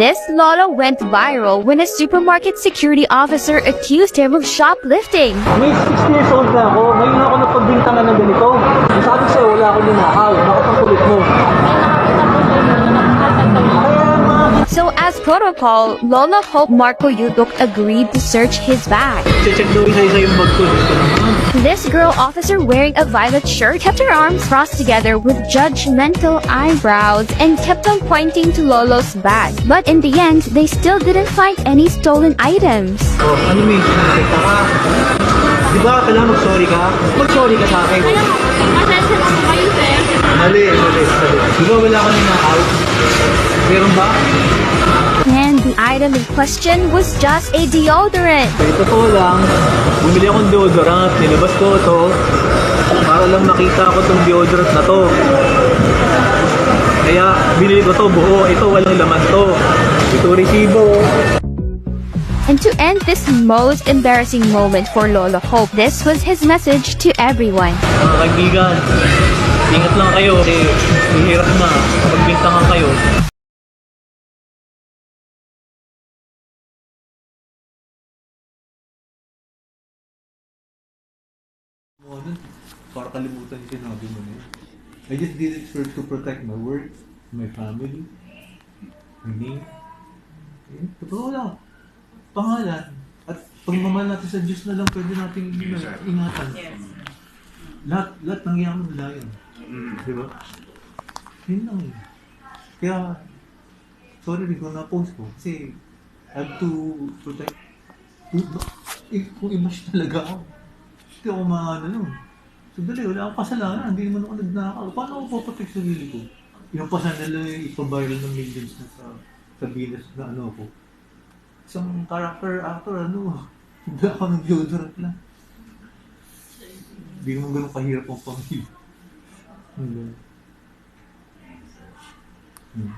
This Lolo went viral when a supermarket security officer accused him of shoplifting. May 60 years old na ako, ngayon ako napagbintangan ng ganito. Sabi sa'yo, wala akong ninakaw. Bakit mo? So as protocol, Lola Hope Marco Yudok agreed to search his bag. This girl officer wearing a violet shirt kept her arms crossed together with judgmental eyebrows and kept on pointing to Lolo's bag. But in the end, they still didn't find any stolen items. Oh, ano? Di ba ka? Meron ba? Item in question was just a deodorant. Sa totoo lang, bumili akong deodorant, nilabas ko ito para lang makita ko tong deodorant na to. Kaya binili ko to buo, ito walang laman to. Ito resibo. And to end this most embarrassing moment for Lola Hope, this was his message to everyone. Mga kaibigan, ingat lang kayo kasi mahirap na kapag bintangan kayo. Para kalimutan yung sinabi mo na yun. I just did it for to protect my work, my family, my name. Eh, totoo lang. Pangalan. At pagmamahal natin sa Diyos na lang pwede nating ingatan. Lahat, lahat ng yaman nila yun. Di ba? Yun lang eh. Kaya, sorry rin kung na-post ko. Kasi, I have to protect. Kung, kung imash talaga ako. Hindi ako maano nun. So, dali, wala akong kasalanan. Hindi naman ako nagnakaw. Paano ako sa sarili ko? Yung pa sana nila yung ipaviral ng millions na sa sa Venus na ano ko. Isang character actor, ano, hindi ako ng deodorant lang. Hindi naman ganun kahirap ang pamilya. Hindi. Hmm.